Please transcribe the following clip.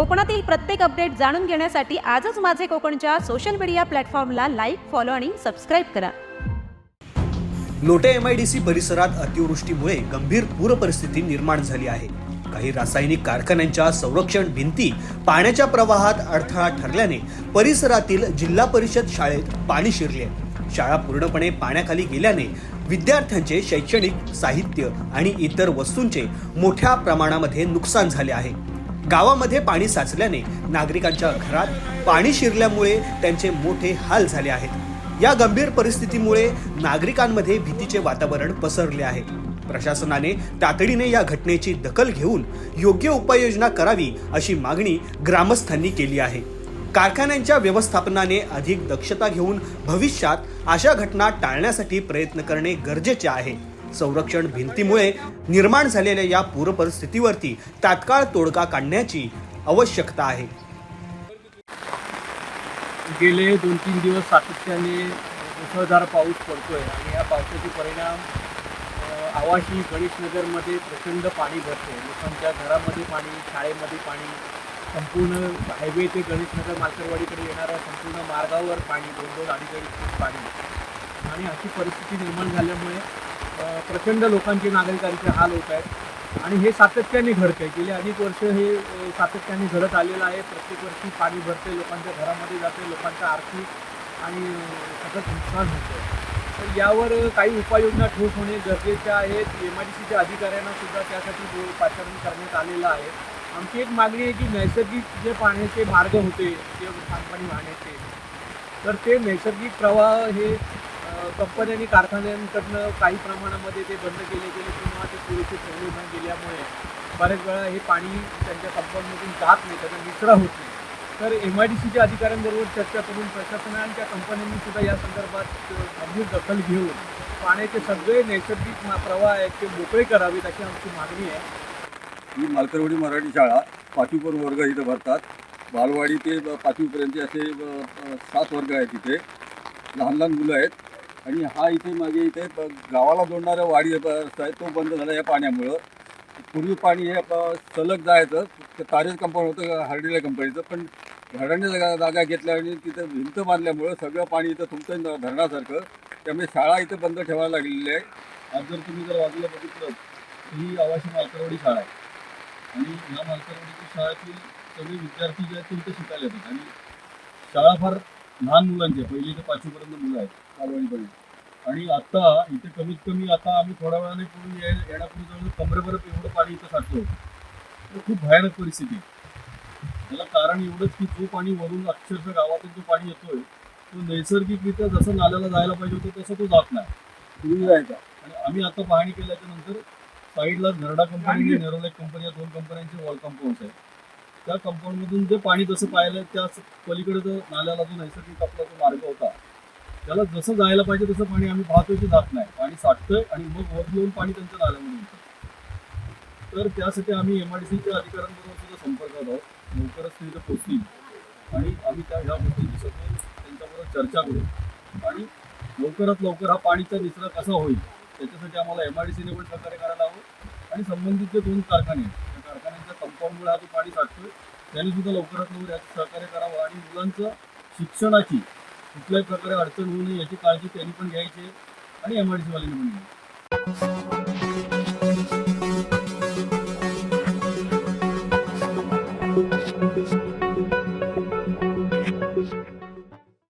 कोकणातील प्रत्येक अपडेट जाणून घेण्यासाठी आजच माझे कोकणच्या सोशल मीडिया प्लॅटफॉर्मला लाईक फॉलो आणि सबस्क्राईब करा. Lote M I D C परिसरात अतिवृष्टीमुळे गंभीर पूर परिस्थिती निर्माण झाली आहे. काही रासायनिक कारखान्यांच्या संरक्षण भिंती पाण्याच्या प्रवाहात अडथळा ठरल्याने परिसरातील जिल्हा परिषद शाळेत पाणी शिरले. शाळा पूर्णपणे पाण्याखाली गेल्याने विद्यार्थ्यांचे शैक्षणिक साहित्य आणि इतर वस्तूंचे मोठ्या प्रमाणामध्ये नुकसान झाले आहे. गावामध्ये पाणी साचल्याने नागरिकांच्या घरात पाणी शिरल्यामुळे त्यांचे मोठे हाल झाले आहेत. या गंभीर परिस्थितीमुळे नागरिकांमध्ये भीतीचे वातावरण पसरले आहे. प्रशासनाने तातडीने या घटनेची दखल घेऊन योग्य उपाययोजना करावी अशी मागणी ग्रामस्थांनी केली आहे. कारखान्यांच्या व्यवस्थापनाने अधिक दक्षता घेऊन भविष्यात अशा घटना टाळण्यासाठी प्रयत्न करणे गरजेचे आहे. संरक्षण भिंतीमुळे निर्माण झालेल्या या पूरपरिस्थितीवरती तात्काळ तोडगा काढण्याची आवश्यकता आहे. गेले दोन तीन दिवस सातत्याने मुसळधार पाऊस पडतोय आणि या पावसाचे परिणाम आवाशी गणेशनगरमध्ये प्रचंड पाणी भरते. लोकांच्या घरामध्ये पाणी शाळेमध्ये पाणी संपूर्ण हायवे ते गणेशनगर मालकरवाडीकडे येणाऱ्या संपूर्ण मार्गावर पाणी दोन दोन अडीच अडीच फूट पाणी. आणि अशी परिस्थिती निर्माण झाल्यामुळे प्रचंड लोकांचे नागरिकांचे हाल होत आहेत. आणि हे सातत्याने घडते गेले अनेक वर्ष हे सातत्याने घडत आलेलं आहे. प्रत्येक वर्षी पाणी भरते लोकांच्या घरामध्ये जाते लोकांचं आर्थिक आणि सतत नुकसान होतं तर यावर काही उपाययोजना ठोस होणे गरजेचे आहेत. एम आय डी सीच्या अधिकाऱ्यांना सुद्धा त्यासाठी पाचारण करण्यात आलेलं आहे. आमची एक मागणी आहे की नैसर्गिक जे पाण्याचे मार्ग होते जे सांडपाणी वाहण्याचे तर ते नैसर्गिक प्रवाह हे कंपन्यांनी कारखान्यांकडनं काही प्रमाणामध्ये ते बंद केले गेले किंवा ते पुरेसे ठेवले न गेल्यामुळे बऱ्याच वेळा हे पाणी त्यांच्या कंपनीमधून जात नाही त्याचा निचरा होत नाही. तर एम आय डी सीच्या अधिकाऱ्यांबरोबर चर्चा करून प्रशासनाच्या कंपन्यांनी सुद्धा या संदर्भात गंभीर दखल घेऊन पाण्याचे सगळे नैसर्गिक प्रवाह आहेत ते मोकळे करावेत अशी आमची मागणी आहे. ही मालकरवाडी मराठी शाळा पाचवीपर वर्ग इथं भरतात. बालवाडी ते पाचवीपर्यंत असे सात वर्ग आहेत तिथे लहान लहान मुलं आहेत. आणि हा इथे मागे इथे ब- गावाला जोडणारा वाडी ब- रस्ता आहे तो बंद झाला या पाण्यामुळं. पूर्वी पाणी हे ब- सलग जायचं ते तारेज कंपाऊंड होतं हार्डिला कंपनीचं पण झाडांनी जागा जागा घेतल्या आणि तिथं भिंत बांधल्यामुळं सगळं पाणी इथं तुमचं न- धरणासारखं. त्यामुळे शाळा इथं बंद ठेवायला लागलेली आहे. आज जर तुम्ही जर बाजूला बघितलं तर ही आवाशी मालकरवाडी शाळा आहे. आणि या मालकरवाडीच्या शाळेतील सगळे विद्यार्थी जे आहेत ते इथे शिकायला येतात. आणि शाळा फार लहान मुलांची पहिली ते पाचवीपर्यंत मुलं आहेत बालवाडीपर्यंत आणि आता इथे कमीत कमी आता आम्ही थोड्या वेळाने पूर्वी ये- येण्यापूर्वी जवळ कमरेपर्यंत एवढं पाणी इथं साठलं होतं. तर खूप भयानक परिस्थिती आहे. त्याला कारण एवढंच की जो पाणी वरून अक्षरशः गावातून जो पाणी येतोय तो नैसर्गिकरित्या जसं नाल्याला जायला पाहिजे होतं तसं तो जात नाही. पूर्वी जायचा. आणि आम्ही आता पाहणी केल्याच्यानंतर साईडला झरडा कंपनी आणि नेरोलेक कंपनी या दोन कंपन्यांचे वॉल कंपाऊंड्स आहेत. त्या कंपाऊंड मधून जे पाणी जसं पाहिलं त्या पलीकडे जो नाल्याला जो नैसर्गिक आपला जो मार्ग होता त्याला जसं जायला पाहिजे तसं पाणी आम्ही पाहतोय की जात नाही. पाणी साठतंय आणि मग वर येऊन पाणी त्यांच्या नाल्यामध्ये येतं तर त्यासाठी आम्ही एम आय डी सीच्या अधिकाऱ्यांबरोबर सुद्धा संपर्कात आहोत. लवकरच ते इथं पोचतील आणि आम्ही त्या ह्याबद्दल सगळं त्यांच्याबरोबर चर्चा करू. आणि लवकरात लवकर हा पाणीचा निचरा कसा होईल त्याच्यासाठी आम्हाला एम आय डी सीने पण सहकार्य करायला हवं. आणि संबंधित जे दोन कारखाने आहेत त्या हा जो पाणी साठतोय. त्यांनी सुद्धा लवकरात लवकर याचं सहकार्य करावं आणि मुलांचं शिक्षणाची कुठल्याही प्रकारे अडचण होऊ नये याची काळजी त्यांनी पण घ्यायची आणि एम पण घ्यायची